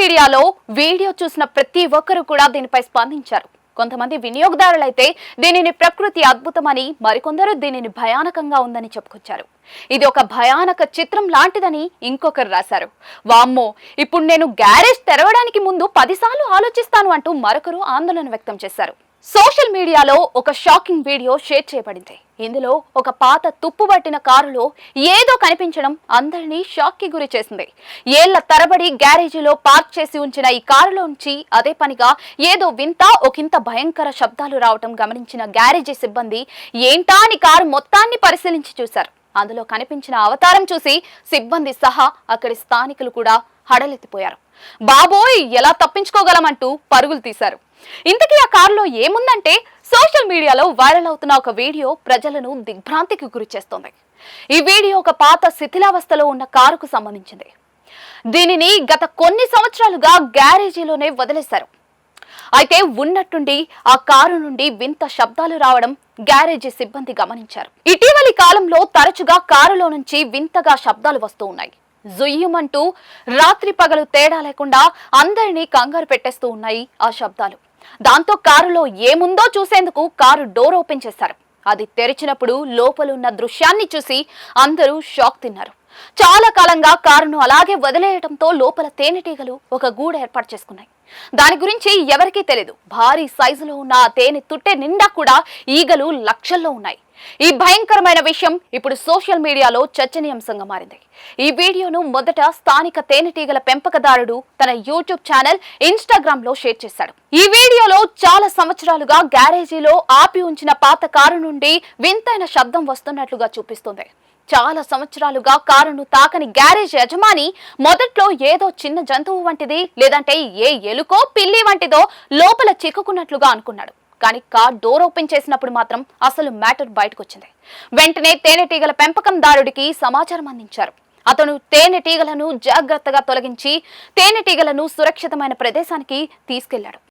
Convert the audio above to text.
మీడియాలో వీడియో చూసిన ప్రతి ఒక్కరూ కూడా దీనిపై స్పందించారు. కొంతమంది వినియోగదారులైతే దీనిని ప్రకృతి అద్భుతమని మరికొందరు దీనిని భయానకంగా ఉందని చెప్పుకొచ్చారు. ఇది ఒక భయానక చిత్రం లాంటిదని ఇంకొకరు రాశారు. వామ్మో ఇప్పుడు నేను గ్యారేజ్ తెరవడానికి ముందు పదిసార్లు ఆలోచిస్తాను అంటూ మరొకరు ఆందోళన వ్యక్తం చేశారు. సోషల్ మీడియాలో ఒక షాకింగ్ వీడియో షేర్ చేయబడింది. ఇందులో ఒక పాత తుప్పుబట్టిన కారులో ఏదో కనిపించడం అందరినీ షాక్కి గురి చేసింది. ఏళ్ళ తరబడి గ్యారేజీలో పార్క్ చేసి ఉంచిన ఈ కారులోంచి అదే పనిగా ఏదో వింత ఒకంత భయంకర శబ్దాలు రావటం గమనించిన గ్యారేజీ సిబ్బంది ఏంటా అని కారు మొత్తాన్ని పరిశీలించి చూశారు. అందులో కనిపించిన అవతారం చూసి సిబ్బంది సహా అక్కడి స్థానికులు కూడా హడలెత్తిపోయారు. బాబోయ్ ఎలా తప్పించుకోగలమంటూ పరుగులు తీశారు. ఇంతకీ ఆ కారులో ఏముందంటే సోషల్ మీడియాలో వైరల్ అవుతున్న ఒక వీడియో ప్రజలను దిగ్భ్రాంతికి గురి చేస్తోంది. ఈ వీడియో ఒక పాత శిథిలావస్థలో ఉన్న కారుకు సంబంధించింది. దీనిని గత కొన్ని సంవత్సరాలుగా గ్యారేజీలోనే వదిలేశారు. అయితే ఉన్నట్టుండి ఆ కారు నుండి వింత శబ్దాలు రావడం గ్యారేజీ సిబ్బంది గమనించారు. ఇటీవలి కాలంలో తరచుగా కారులో నుంచి వింతగా శబ్దాలు వస్తూ ఉన్నాయి. జుయ్యమంటూ రాత్రి పగలు తేడా లేకుండా అందరినీ కంగారు పెట్టేస్తూ ఉన్నాయి ఆ శబ్దాలు. దాంతో కారులో ఏముందో చూసేందుకు కారు డోర్ ఓపెన్ చేశారు. అది తెరిచినప్పుడు లోపలున్న దృశ్యాన్ని చూసి అందరూ షాక్ తిన్నారు. చాలా కాలంగా కారును అలాగే వదిలేయటంతో లోపల తేనెటీగలు ఒక గూడు ఏర్పాటు చేసుకున్నాయి. దాని గురించి ఎవరికీ తెలియదు భారీ సైజులో ఉన్న తేనె తుట్టె నిండా కూడా ఈగలు లక్షల్లో ఉన్నాయి. ఈ భయంకరమైన విషయం ఇప్పుడు సోషల్ మీడియాలో చర్చనీయాంశంగా మారింది. ఈ వీడియోను మొదట స్థానిక తేనెటీగల పెంపకదారుడు తన యూట్యూబ్ ఛానల్ ఇన్స్టాగ్రామ్లో షేర్ చేశాడు. ఈ వీడియోలో చాలా సంవత్సరాలుగా గ్యారేజీలో ఆపి ఉంచిన పాత కారు నుండి వింతైన శబ్దం వస్తున్నట్లుగా చూపిస్తుంది. చాలా సంవత్సరాలుగా కారును తాకని గ్యారేజ్ యజమాని మొదట్లో ఏదో చిన్న జంతువు వంటిది లేదంటే ఏ ఎలుకో పిల్లి వంటిదో లోపల చిక్కుకున్నట్లుగా అనుకున్నాడు. కానీ కార్ డోర్ ఓపెన్ చేసినప్పుడు మాత్రం అసలు మ్యాటర్ బయటకు వచ్చింది వెంటనే తేనెటీగల పెంపకందారుడికి సమాచారం అందించారు. అతను తేనెటీగలను జాగ్రత్తగా తొలగించి తేనెటీగలను సురక్షితమైన ప్రదేశానికి తీసుకెళ్ళాడు.